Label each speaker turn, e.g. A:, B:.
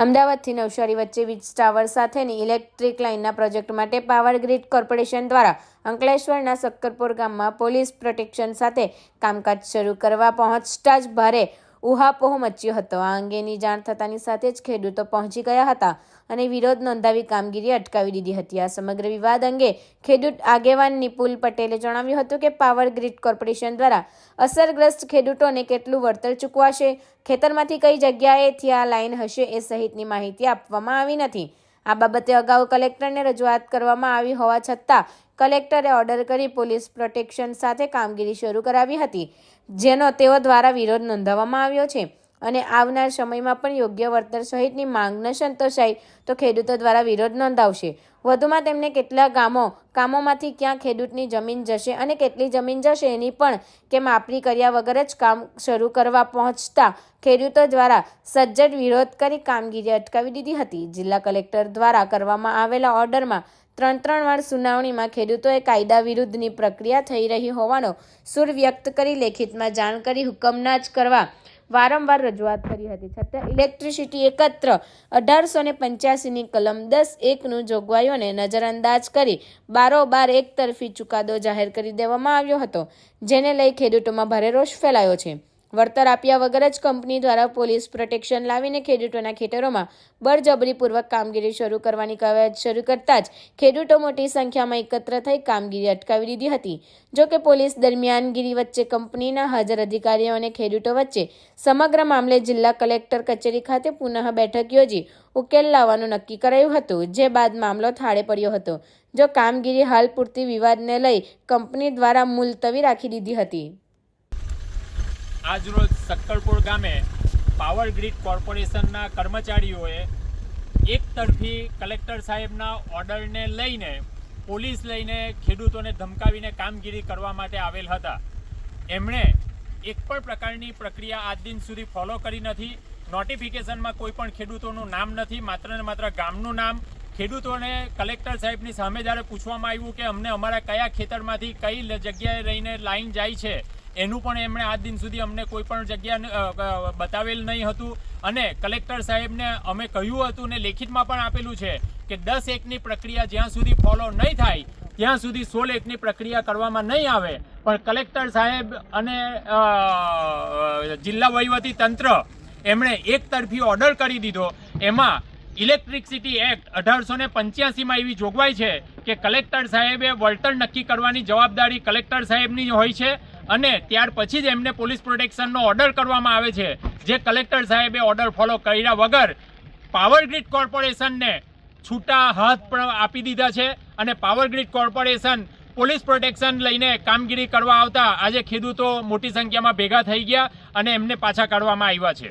A: અમદાવાદથી નવસારી વચ્ચે વીજ ટાવર સાથેની ઇલેક્ટ્રિક લાઇનના પ્રોજેક્ટ માટે પાવર ગ્રીડ કોર્પોરેશન દ્વારા અંકલેશ્વરના સક્કરપુર ગામમાં પોલીસ પ્રોટેક્શન સાથે કામકાજ શરૂ કરવા પહોંચતા જ ભારે ઉહાપોહ મચ્યો હતો. આ અંગેની જાણ થતાની સાથે જ ખેડૂતો પહોંચી ગયા હતા અને વિરોધ નોંધાવી કામગીરી અટકાવી દીધી હતી. આ સમગ્ર વિવાદ અંગે ખેડૂત આગેવાન નિપુલ પટેલે જણાવ્યું હતું કે પાવર ગ્રીડ કોર્પોરેશન દ્વારા અસરગ્રસ્ત ખેડૂતોને કેટલું વળતર ચૂકવાશે, ખેતરમાંથી કઈ જગ્યાએથી આ લાઇન હશે એ સહિતની માહિતી આપવામાં આવી નથી. આ બાબતે અગાઉ કલેક્ટરને રજૂઆત કરવામાં આવી હોવા છતાં કલેક્ટરે ઓર્ડર કરી પોલીસ પ્રોટેક્શન સાથે કામગીરી શરૂ કરાવી હતી, જેનો તેઓ દ્વારા વિરોધ નોંધાવવામાં આવ્યો છે. અને આવનાર સમયમાં પણ યોગ્ય વળતર સહિતની માંગ ન સંતોષાય તો ખેડૂતો દ્વારા વિરોધ નોંધાવશે. વધુમાં તેમને કેટલા ગામો, કામોમાંથી ક્યાં ખેડૂતની જમીન જશે અને કેટલી જમીન જશે એની પણ કે માપણી કર્યા વગર જ કામ શરૂ કરવા પહોંચતા ખેડૂતો દ્વારા સજ્જડ વિરોધ કરી કામગીરી અટકાવી દીધી હતી. જિલ્લા કલેક્ટર દ્વારા કરવામાં આવેલા ઓર્ડરમાં ત્રણ ત્રણ વાર સુનાવણીમાં ખેડૂતોએ કાયદા વિરુદ્ધની પ્રક્રિયા થઈ રહી હોવાનો સુર વ્યક્ત કરી લેખિતમાં જાણ કરી હુકમના જ કરવા વારંવાર રજૂઆત કરી હતી. છતાં ઇલેક્ટ્રિસિટી એકત્ર અઢારસો ને પંચ્યાસીની કલમ દસ એકનું જોગવાઈઓને નજરઅંદાજ કરી બારોબાર એકતરફી ચુકાદો જાહેર કરી દેવામાં આવ્યો હતો, જેને લઈ ખેડૂતોમાં ભારે રોષ ફેલાયો છે. વળતર આપ્યા વગર જ કંપની દ્વારા પોલીસ પ્રોટેક્શન લાવીને ખેડૂતોના ખેતરોમાં બળજબરીપૂર્વક કામગીરી શરૂ કરવાની કવાયત શરૂ કરતા જ ખેડૂતો મોટી સંખ્યામાં એકત્ર થઈ કામગીરી અટકાવી દીધી હતી. જો કે પોલીસ દરમિયાનગીરી વચ્ચે કંપનીના હાજર અધિકારીઓ અને ખેડૂતો વચ્ચે સમગ્ર મામલે જિલ્લા કલેક્ટર કચેરી ખાતે પુનઃ બેઠક યોજી ઉકેલ લાવવાનું નક્કી કરાયું હતું, જે બાદ મામલો થાળે પડ્યો હતો. જો કામગીરી હાલ પૂરતી વિવાદને લઈ કંપની દ્વારા મુલતવી રાખી દીધી હતી.
B: આજરોજ સક્કરપુર ગામે પાવર ગ્રીડ કોર્પોરેશનના કર્મચારીઓએ એક તરફી કલેક્ટર સાહેબના ઓર્ડરને લઈને પોલીસ લઈને ખેડૂતોને ધમકાવીને કામગીરી કરવા માટે આવેલ હતા. એમણે એક પણ પ્રકારની પ્રક્રિયા આજ દિન સુધી ફોલો કરી નથી. નોટિફિકેશનમાં કોઈ પણ ખેડૂતોનું નામ નથી. માત્ર ને માત્ર ગામનું નામ. ખેડૂતોને કલેક્ટર સાહેબની સામે જ્યારે પૂછવામાં આવ્યું કે અમને અમારા કયા ખેતરમાંથી કઈ જગ્યાએ રહીને લાઈન જાય છે એનું પણ એમણે આજ દિન સુધી અમને કોઈ પણ જગ્યા બતાવેલ નહીં હતું. અને કલેક્ટર સાહેબને અમે કહ્યું હતું ને લેખિતમાં પણ આપેલું છે કે દસ એકની પ્રક્રિયા જ્યાં સુધી ફોલો નહીં થાય, ત્યાં સુધી સોળ એકની પ્રક્રિયા કરવામાં નહીં આવે. પણ કલેક્ટર સાહેબ અને જિલ્લા વહીવટી તંત્ર એમણે એક તરફી ઓર્ડર કરી દીધો. એમાં ઇલેક્ટ્રિસિટી એક્ટ અઢારસો ને પંચ્યાસીમાં એવી જોગવાઈ છે કે કલેક્ટર સાહેબે વળતર નક્કી કરવાની જવાબદારી કલેક્ટર સાહેબની હોય છે. અને ત્યાર પછી જ એમને પોલીસ પ્રોટેક્શનનો ઓર્ડર કરવામાં આવે છે. જે કલેક્ટર સાહેબે ઓર્ડર ફોલો કર્યા વગર પાવર ગ્રીડ કોર્પોરેશનને છૂટા હાથ પણ આપી દીધા છે અને power grid corporation police protection લઈને કામગીરી કરવા આવતા આજે ખેડૂતો મોટી સંખ્યામાં ભેગા થઈ ગયા અને એમને પાછા કાઢવામાં આવ્યા છે.